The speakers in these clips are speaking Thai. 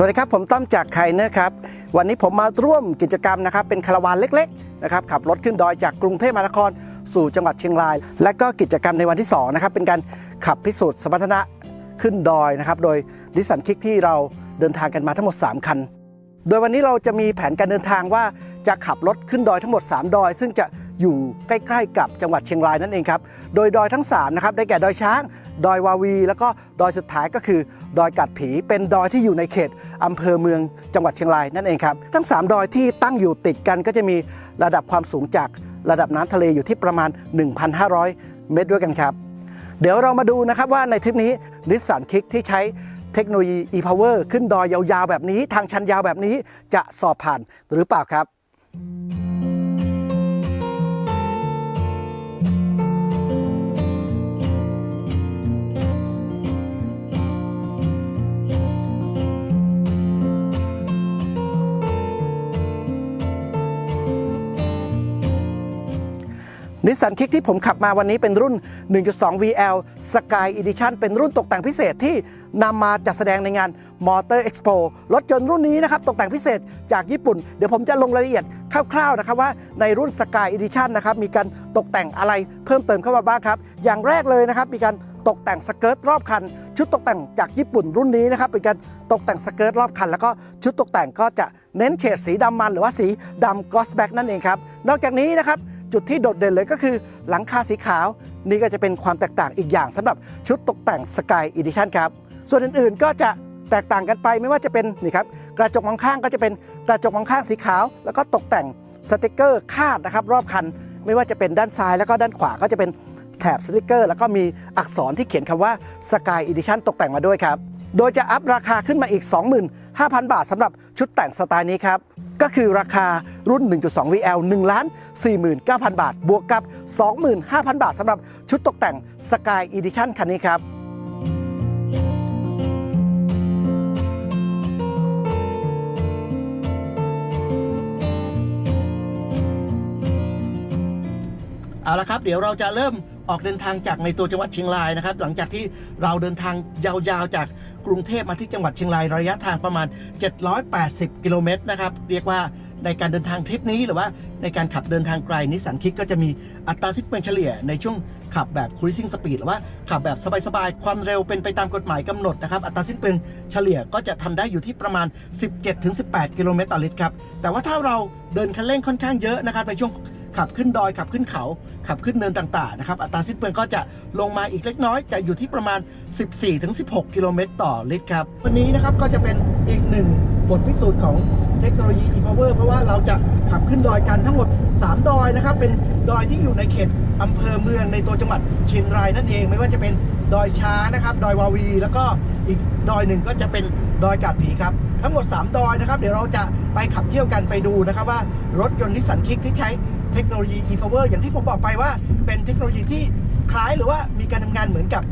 สวัสดีครับผมต้อมจากไคเนอร์ครับวันนี้ผมมาร่วมกิจกรรมนะครับเป็นคาราวานเล็กๆนะครับขับรถขึ้นดอยจากกรุงเทพมหานครสู่จังหวัดเชียงราย และก็กิจกรรมในวันที่2นะครับเป็นการขับพิสูจน์สมรรถนะขึ้นดอยนะครับโดยดิสันคิกที่เราเดินทางกันมาทั้งหมด 3 คัน โดยวันนี้เราจะมีแผนการเดินทางว่าจะขับรถขึ้นดอยทั้งหมด 3 ดอย ซึ่งจะอยู่ใกล้ๆกับจังหวัดเชียงรายนั่นเองครับ โดยดอยทั้ง3นะครับได้แก่ดอยช้าง ดอยวาวี แล้วก็ดอยสุดท้ายก็คือ ดอยกัดผี เป็นดอยที่อยู่ในเขต อำเภอเมืองจังหวัดเชียงรายนั่นเองครับ ทั้ง 3 ดอยที่ตั้งอยู่ติดกันก็จะมีระดับความสูงจากระดับน้ำทะเลอยู่ที่ประมาณ 1,500 เมตรด้วยกันครับ เดี๋ยวเรามาดูนะครับว่าในทริปนี้นิสสันคิกที่ใช้เทคโนโลยี e-power ขึ้นดอยยาวๆแบบนี้ ทางชันยาวแบบนี้จะสอบผ่านหรือเปล่าครับ นิสสันคิกที่ผมขับมาวันนี้เป็นรุ่น 1.2 VL Sky Edition เป็นรุ่นตกแต่งพิเศษที่นำมาจัดแสดงในงาน Motor Expo รถยนต์รุ่นนี้นะครับตกแต่งพิเศษจากญี่ปุ่น เดี๋ยวผมจะลงรายละเอียดคร่าวๆนะครับว่าในรุ่น Sky Edition นะครับมีการตกแต่งอะไรเพิ่มเติมเข้ามาบ้างครับ อย่างแรกเลยนะครับมีการตกแต่งสเกิร์ตรอบคัน ชุดตกแต่งจากญี่ปุ่นรุ่นนี้นะครับเป็นการตกแต่งสเกิร์ตรอบคัน แล้วก็ชุดตกแต่งก็จะเน้นเฉดสีดำมันหรือว่าสีดำกลอสแบ็กนั่นเองครับนอกจากนี้นะครับ จุดที่โดดเด่นเลยก็คือหลังคาสีขาว นี่ก็จะเป็นความแตกต่างอีกอย่างสำหรับชุดตกแต่ง Sky Edition ครับ ส่วนอื่นๆก็จะแตกต่างกันไปไม่ว่าจะเป็นนี่ครับกระจกมองข้างก็จะเป็นกระจกมองข้างสีขาว แล้วก็ตกแต่งสติกเกอร์คาดนะครับรอบคัน ไม่ว่าจะเป็นด้านซ้ายแล้วก็ด้านขวาก็จะเป็นแถบสติกเกอร์ แล้วก็มีอักษรที่เขียนคำว่า Sky Edition ตกแต่งมาด้วยครับ โดยจะอัพราคาขึ้นมาอีก 25,000 บาทสำหรับชุดแต่งสไตล์นี้ครับ ก็คือราคารุ่น 1.2 VL 1ล้าน49,000 บาท บวกกับ 25,000 บาทสำหรับชุดตกแต่ง Sky Edition คันนี้ครับเอาละครับเดี๋ยวเราจะเริ่มออกเดินทางจากในตัวจังหวัดเชียงรายนะครับ หลังจากที่เราเดินทางยาวๆจาก กรุงเทพมาที่จังหวัดเชียงรายระยะทางประมาณ 780 กิโลเมตรนะครับ เรียกว่าในการเดินทางทริปนี้หรือว่าในการขับเดินทางไกลนิสสันคิกก็จะมีอัตราสิ้นเปลืองเฉลี่ยในช่วงขับแบบ cruising speed หรือว่าขับแบบสบายๆ ความเร็วเป็นไปตามกฎหมายกำหนดนะครับ อัตราสิ้นเปลืองเฉลี่ยก็จะทำได้อยู่ที่ประมาณ 17-18 กิโลเมตรต่อลิตรครับ แต่ว่าถ้าเราเดินคันเร่งค่อนข้างเยอะนะครับในช่วง ขับขึ้นดอยขับขึ้นเขา ขับขึ้นเนินต่างๆนะครับอัตราสิ้นเปลืองก็จะลงมาอีกเล็กน้อย จะอยู่ที่ประมาณ 14-16 กิโลเมตรต่อลิตรครับ วันนี้นะครับก็จะเป็นอีกหนึ่งบทพิสูจน์ของเทคโนโลยี e-power เพราะว่าเราจะขับขึ้นดอยกันทั้งหมด 3 ดอยนะครับ เป็นดอยที่อยู่ในเขตอำเภอเมืองในตัวจังหวัดเชียงรายนั่นเอง ไม่ว่าจะเป็นดอยช้านะครับ ดอยวาวี แล้วก็อีกดอยหนึ่งก็จะเป็นดอยกาดผีครับ ทั้งหมด 3 ดอยนะครับ เดี๋ยวเราจะ ไปขับเที่ยวกันไปดูนะครับว่ารถยนต์นิสสันคิกที่ใช้เทคโนโลยี e-power อย่างที่ผมบอกไปว่าเป็นเทคโนโลยีที่คล้ายหรือว่ามีการทำงานเหมือนกับ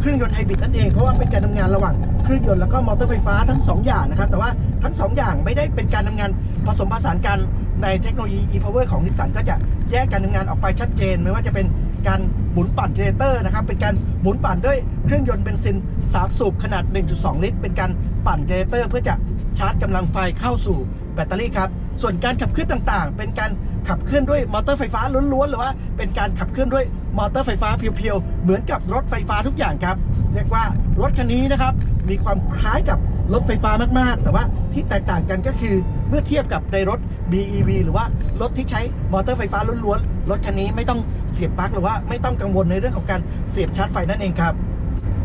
เครื่องยนต์ไฮบริดนั่นเองเพราะว่าเป็นการทำงานระหว่างเครื่องยนต์แล้วก็มอเตอร์ไฟฟ้าทั้ง 2 อย่างนะครับ แต่ว่าทั้ง 2 อย่างไม่ได้เป็นการทำงานผสมผสานกันในเทคโนโลยี e-power ของนิสสันก็จะแยกการทำงานออกไปชัดเจน ไม่ว่าจะเป็นการหมุนปั่นเจเนเรเตอร์นะครับเป็นการหมุนปั่นด้วยเครื่องยนต์เบนซิน3สูบขนาด 1.2 ลิตร เป็นการปั่นเจเนเรเตอร์ เพื่อจะชาร์จกำลังไฟเข้าสู่ แบตเตอรี่ครับ ส่วนการขับเคลื่อนต่างๆ เป็นการขับเคลื่อนด้วยมอเตอร์ไฟฟ้าล้วนๆ หรือว่าเป็นการขับเคลื่อนด้วยมอเตอร์ไฟฟ้าเพียวๆ เหมือนกับรถไฟฟ้าทุกอย่างครับ เรียกว่ารถคันนี้นะครับ มีความคล้ายกับรถไฟฟ้ามากๆ แต่ว่าที่แตกต่างกันก็คือเมื่อเทียบกับในรถ BEV หรือว่ารถที่ใช้มอเตอร์ไฟฟ้าล้วนๆ รถคันนี้ไม่ต้องเสียบปลั๊กหรือว่าไม่ต้องกังวลในเรื่องของการเสียบชาร์จไฟนั่นเองครับ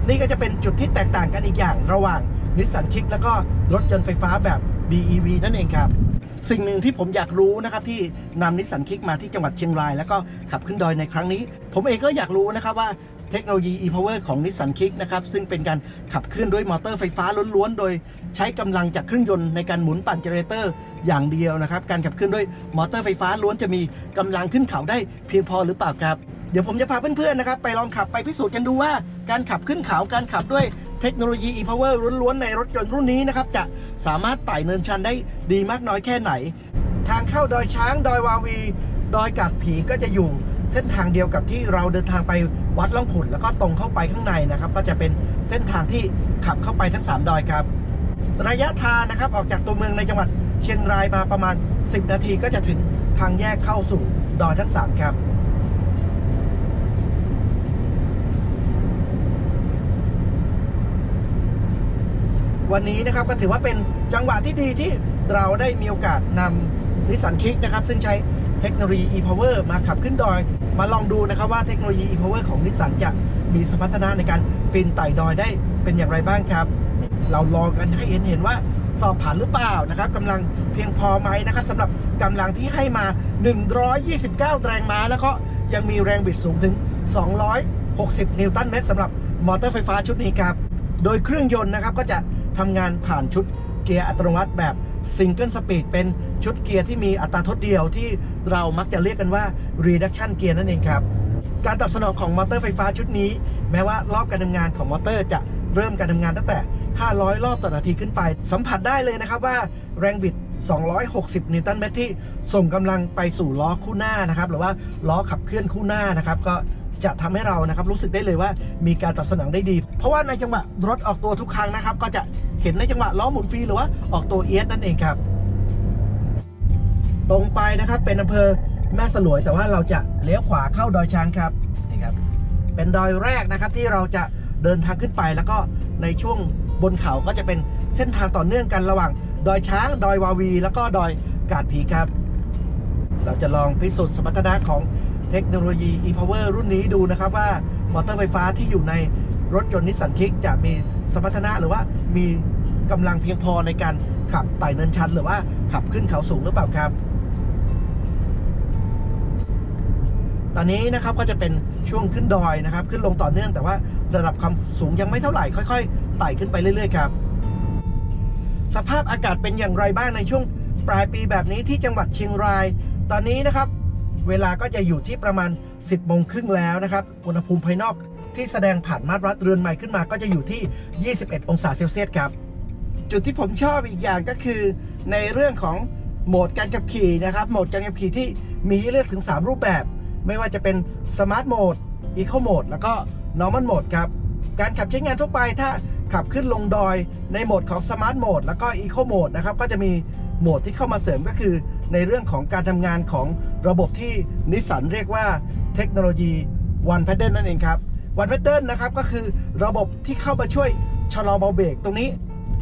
นี่ก็จะเป็นจุดที่แตกต่างกันอีกอย่างระหว่างนิสสันคิกแล้วก็รถยนต์ไฟฟ้าแบบ BEV นั่นเองครับ สิ่งหนึ่งที่ผมอยากรู้นะครับที่นำนิสสันคิกมาที่จังหวัดเชียงราย แล้วก็ขับขึ้นดอยในครั้งนี้ ผมเองก็อยากรู้นะครับว่าเทคโนโลยี e-power ของนิสสันคิกนะครับ ซึ่งเป็นการขับเคลื่อนด้วยมอเตอร์ไฟฟ้าล้วนๆ โดยใช้กำลังจากเครื่องยนต์ในการหมุนปั่นเจเนเรเตอร์อย่างเดียวนะครับ การขับเคลื่อนด้วยมอเตอร์ไฟฟ้าล้วนจะมีกำลังขึ้นเขาได้เพียงพอหรือเปล่าครับ เดี๋ยวผมจะพาเพื่อนๆนะครับ ไปลองขับไปพิสูจน์กันดูว่า การขับขึ้นเขาการขับด้วย เทคโนโลยี e-power ล้วนๆ ในรถยนต์รุ่นนี้นะครับ จะสามารถไต่เนินชันได้ดีมากน้อยแค่ไหน ทางเข้าดอยช้าง ดอยวาวี ดอยกาดผีก็จะอยู่เส้นทางเดียวกับที่เราเดินทางไปวัดล่องขุนแล้วก็ตรงเข้าไปข้างในนะครับ ก็จะเป็นเส้นทางที่ขับเข้าไปทั้ง 3 ดอยครับ ระยะทางนะครับออกจากตัวเมืองในจังหวัดเชียงรายมาประมาณ 10 นาทีก็จะถึงทางแยกเข้าสู่ดอยทั้ง 3 ครับ วันนี้นะครับก็ถือว่าเป็นจังหวะที่ดีที่เราได้มีโอกาสนำนิสสันคิกนะครับซึ่งใช้เทคโนโลยี e-power มาขับขึ้นดอย มาลองดูนะครับว่าเทคโนโลยี e-power ของนิสสันจะมีสมรรถนะในการปีนไต่ดอยได้เป็นอย่างไรบ้างครับ เราลองกันให้เห็นเห็นว่าสอบผ่านหรือเปล่านะครับกำลังเพียงพอไหมนะครับสำหรับกำลังที่ให้มา 129 แรงม้า แล้วก็ยังมีแรงบิดสูงถึง 260 นิวตันเมตรสำหรับมอเตอร์ไฟฟ้าชุดนี้ครับ โดยเครื่องยนต์นะครับก็จะ ทำงานผ่านชุดเกียร์อัตโนมัติแบบซิงเกิลสปีดเป็นชุดเกียร์ที่มีอัตราทดเดียวที่เรามักจะเรียกกันว่า reduction เกียร์นั่นเองครับ การตอบสนองของมอเตอร์ไฟฟ้าชุดนี้ แม้ว่ารอบการทำงานของมอเตอร์จะเริ่มการทำงานตั้งแต่ 500 รอบต่อนาทีขึ้นไป สัมผัสได้เลยนะครับว่าแรงบิด 260 นิวตันเมตรที่ส่งกำลังไปสู่ล้อคู่หน้านะครับ หรือว่าล้อขับเคลื่อนคู่หน้านะครับ ก็ จะทำให้เรานะครับรู้สึกได้เลยว่ามีการตอบสนองได้ดี เพราะว่าในจังหวะรถออกตัวทุกครั้งนะครับ ก็จะเห็นในจังหวะล้อหมุนฟรีหรือว่าออกตัวเอียนั่นเองครับ ตรงไปนะครับเป็นอำเภอแม่สลวย แต่ว่าเราจะเลี้ยวขวาเข้าดอยช้างครับนี่ครับ เป็นดอยแรกนะครับที่เราจะเดินทางขึ้นไป แล้วก็ในช่วงบนเขาก็จะเป็นเส้นทางต่อเนื่องกันระหว่าง ดอยช้าง ดอยวาวี แล้วก็ดอยกาดผีครับ เราจะลองพิสูจน์สมรรถนะของ เทคโนโลยี e-power รุ่นนี้ดูนะครับว่ามอเตอร์ไฟฟ้าที่อยู่ในรถยนต์นิสสันคิกจะมีสมรรถนะหรือว่ามีกำลังเพียงพอในการขับไต่เนินชัน หรือว่าขับขึ้นเขาสูงหรือเปล่าครับ ตอนนี้นะครับก็จะเป็นช่วงขึ้นดอยนะครับ ขึ้นลงต่อเนื่องแต่ว่าระดับความสูงยังไม่เท่าไหร่ค่อยๆไต่ขึ้นไปเรื่อยๆครับ สภาพอากาศเป็นอย่างไรบ้างในช่วงปลายปีแบบนี้ที่จังหวัดเชียงราย ตอนนี้นะครับ เวลาก็จะอยู่ที่ประมาณ 10โมงครึ่งแล้วนะครับ อุณหภูมิภายนอกที่แสดงผ่านมาตรวัดเรือนใหม่ขึ้นมาก็จะอยู่ที่ 21 องศาเซลเซียสครับ จุดที่ผมชอบอีกอย่างก็คือ ในเรื่องของโหมดการขับขี่นะครับ โหมดการขับขี่ที่มีให้เลือกถึง 3 รูปแบบ ไม่ว่าจะเป็นสมาร์ทโหมดอีโคโหมดแล้วก็ normal โหมดครับ การขับใช้งานทั่วไปถ้าขับขึ้นลงดอยในโหมดของสมาร์ทโหมดแล้วก็อีโคโหมดนะครับ ก็จะมีโหมดที่เข้ามาเสริมก็คือ ในเรื่องของการทำงานของ ระบบที่นิสสันเรียกว่าเทคโนโลยี One Paddle นั่นเองครับ One Paddle นะครับก็คือระบบที่เข้ามาช่วยชะลอเบาเบรกตรงนี้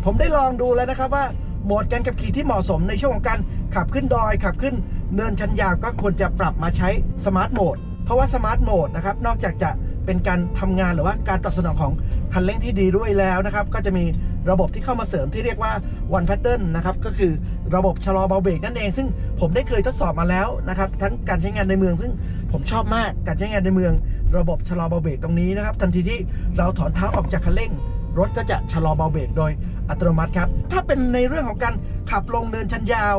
ผมได้ลองดูแล้วนะครับว่าโหมดการขับขี่ที่เหมาะสมในช่วงของการขับขึ้นดอย ขับขึ้นเนินชันยาวก็ควรจะปรับมาใช้สมาร์ทโหมดเพราะว่าสมาร์ทโหมดนะครับนอกจากจะเป็นการทำงานหรือว่าการตอบสนองของคันเร่งที่ดีด้วยแล้วนะครับ ก็จะมี ระบบที่เข้ามาเสริมที่เรียกว่า One Pattern นะครับก็คือระบบชะลอเบาเบรกนั่นเอง ซึ่งผมได้เคยทดสอบมาแล้วนะครับทั้งการใช้งานในเมือง ซึ่งผมชอบมากการใช้งานในเมือง ระบบชะลอเบาเบรกตรงนี้นะครับทันทีที่เราถอนเท้าออกจากคันเร่ง รถก็จะชะลอเบาเบรกโดยอัตโนมัติครับถ้าเป็นในเรื่องของการขับลงเนินชันยาว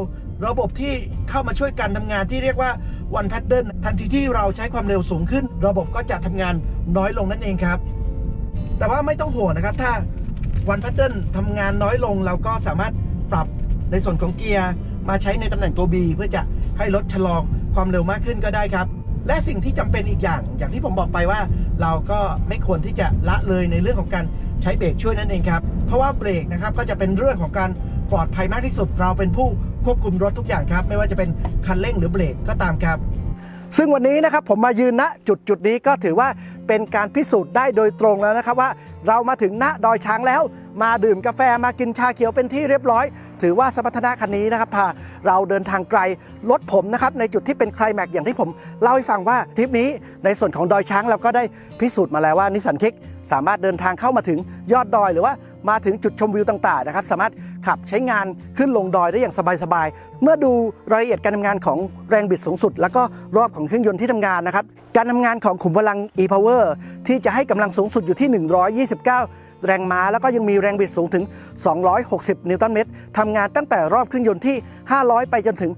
ระบบที่เข้ามาช่วยการทำงานที่เรียกว่า one pattern ทันทีที่เราใช้ความเร็วสูงขึ้น ระบบก็จะทำงานน้อยลงนั่นเองครับแต่ว่าไม่ต้องห่วงนะครับถ้า one pattern ทำงานน้อยลง เราก็สามารถปรับในส่วนของเกียร์มาใช้ในตำแหน่งตัว B เพื่อจะให้รถชะลอความเร็วมากขึ้นก็ได้ครับ และสิ่งที่จำเป็นอีกอย่าง อย่างที่ผมบอกไปว่า เราก็ไม่ควรที่จะละเลยในเรื่องของการใช้เบรกช่วยนั่นเองครับ เพราะว่าเบรกนะครับก็จะเป็นเรื่องของการปลอดภัยมากที่สุด เราเป็นผู้ควบคุมรถทุกอย่างครับ ไม่ว่าจะเป็นคันเร่งหรือเบรกก็ตามครับ ซึ่งวันนี้นะครับผมมายืนณจุดจุดนี้ก็ถือว่าเป็นการพิสูจน์ได้โดยตรงแล้วนะครับว่า เรามาถึงณดอยช้างแล้ว มาดื่มกาแฟมากินชาเขียวเป็นที่เรียบร้อย ถือว่าสมรรถนะคันนี้นะครับพาเราเดินทางไกลรถผมนะครับในจุดที่เป็นไคลแม็กอย่างที่ผมเล่าให้ฟังว่าทริปนี้ในส่วนของดอยช้างเราก็ได้พิสูจน์มาแล้วว่านิสสันคิกสามารถเดินทางเข้ามาถึงยอดดอยหรือว่า มาถึงจุดชมวิวต่างๆนะครับ สามารถขับใช้งานขึ้นลงดอยได้อย่างสบายๆ เมื่อดูรายละเอียดการทำงานของแรงบิดสูงสุด แล้วก็รอบของเครื่องยนต์ที่ทำงานนะครับ การทำงานของขุมพลัง e-power ที่จะให้กำลังสูงสุดอยู่ที่ 129 แรงม้าแล้วก็ยังมีแรงบิดสูงถึง 260 นิวตันเมตรทำงานตั้งแต่รอบเครื่องยนต์ที่ 500 ไปจนถึง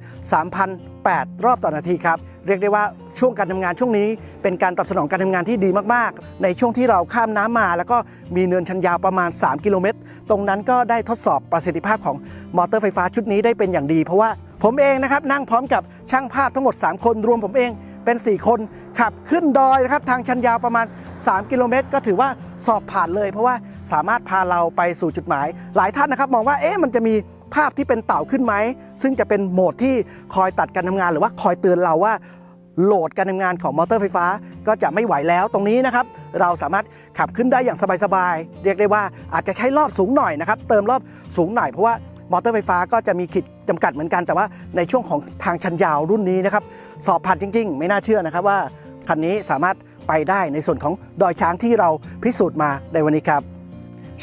3,008 รอบต่อนาทีครับ เรียกได้ว่าช่วงการทำงานช่วงนี้เป็นการตอบสนองการทำงานที่ดีมากๆ ในช่วงที่เราข้ามน้ำมา แล้วก็มีเนินชันยาวประมาณ 3 กิโลเมตร ตรงนั้นก็ได้ทดสอบประสิทธิภาพของมอเตอร์ไฟฟ้าชุดนี้ได้เป็นอย่างดี เพราะว่าผมเองนะครับนั่งพร้อมกับช่างภาพทั้งหมด 3 คนรวมผมเอง เป็น 4 คน ขับขึ้นดอยนะครับทางชันยาวประมาณ 3 กิโลเมตร ก็ถือว่าสอบผ่านเลย เพราะว่าสามารถพาเราไปสู่จุดหมาย หลายท่านนะครับมองว่าเอ๊ะมันจะมีภาพที่เป็นเต่าขึ้นไหม ซึ่งจะเป็นโหมดที่คอยตัดการทำงาน หรือว่าคอยเตือนเราว่าโหลดการทำงานของมอเตอร์ไฟฟ้าก็จะไม่ไหวแล้วตรงนี้นะครับ เราสามารถขับขึ้นได้อย่างสบายๆ เรียกได้ว่าอาจจะใช้รอบสูงหน่อยนะครับ เติมรอบสูงหน่อยเพราะว่า มอเตอร์ไฟฟ้าก็จะมีขีดจำกัดเหมือนกัน แต่ว่าในช่วงของทางชันยาวรุ่นนี้นะครับสอบผ่านจริง ๆ ไม่น่าเชื่อนะครับว่าคันนี้สามารถไปได้ในส่วนของดอยช้างที่เราพิสูจน์มาในวันนี้ครับ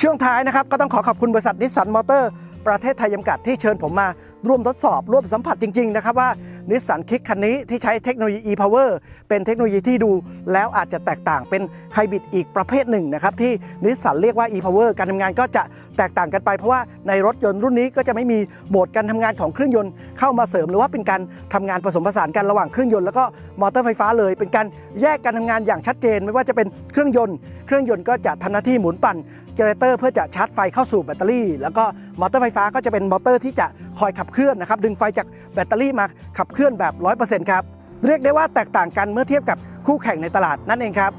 ช่วงท้ายนะครับก็ต้องขอขอบคุณบริษัทนิสสันมอเตอร์ประเทศไทยจำกัดที่เชิญผมมาร่วมทดสอบร่วมสัมผัสจริง ๆ นะครับว่า นิสสันคิกคันนี้ที่ใช้เทคโนโลยี e-power เป็นเทคโนโลยีที่ดูแล้วอาจจะแตกต่างเป็นไฮบริดอีกประเภทหนึ่งนะครับที่นิสสันเรียกว่า e-power การทำงานก็จะแตกต่างกันไปเพราะว่าในรถยนต์รุ่นนี้ก็จะไม่มีโหมดการทำงานของเครื่องยนต์เข้ามาเสริม หรือว่าเป็นการทำงานผสมผสานกันระหว่างเครื่องยนต์แล้วก็มอเตอร์ไฟฟ้าเลย เป็นการแยกการทำงานอย่างชัดเจน ไม่ว่าจะเป็นเครื่องยนต์ เครื่องยนต์ก็จะทำหน้าที่หมุนปั่น เจเนเรเตอร์เพื่อจะชาร์จไฟเข้าสู่แบตเตอรี่ แล้วก็มอเตอร์ไฟฟ้าก็จะเป็นมอเตอร์ที่จะคอยขับเคลื่อนนะครับดึงไฟจากแบตเตอรี่มาขับเคลื่อนแบบ 100%ครับเรียกได้ว่าแตกต่างกันเมื่อเทียบกับคู่แข่งในตลาดนั่นเองครับ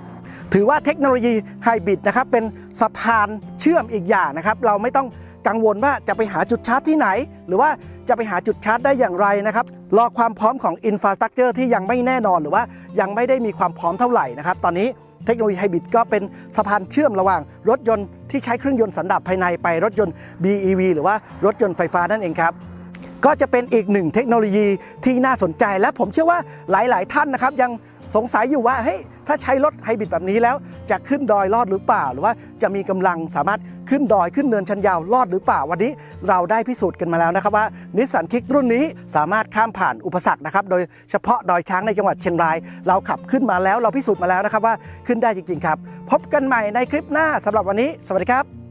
ถือว่าเทคโนโลยีไฮบริดนะครับเป็นสะพานเชื่อมอีกอย่างนะครับเราไม่ต้องกังวลว่าจะไปหาจุดชาร์จที่ไหน หรือว่าจะไปหาจุดชาร์จได้อย่างไรนะครับรอความพร้อมของอินฟราสตรักเจอร์ที่ยังไม่แน่นอนหรือว่ายังไม่ได้มีความพร้อมเท่าไหร่นะครับตอนนี้ เทคโนโลยีไฮบริดก็เป็นสะพานเชื่อมระหว่างรถยนต์ที่ใช้เครื่องยนต์สันดาปภายในไปรถยนต์ BEV หรือว่ารถยนต์ไฟฟ้านั่นเองครับก็จะเป็นอีกหนึ่งเทคโนโลยีที่น่าสนใจและผมเชื่อว่าหลาย ๆ ท่านนะครับยัง สงสัยอยู่ว่าเฮ้ยถ้าใช้รถไฮบริดแบบนี้แล้วจะขึ้นดอยรอดหรือเปล่า หรือว่าจะมีกำลังสามารถขึ้นดอยขึ้นเนินชันยาวรอดหรือเปล่าวันนี้เราได้พิสูจน์กันมาแล้วนะครับว่านิสสันคิกรุ่นนี้สามารถข้ามผ่านอุปสรรคนะครับโดยเฉพาะดอยช้างในจังหวัดเชียงราย เราขับขึ้นมาแล้วเราพิสูจน์มาแล้วนะครับว่าขึ้นได้จริง ๆ ครับ พบกันใหม่ในคลิปหน้าสำหรับวันนี้ สวัสดีครับ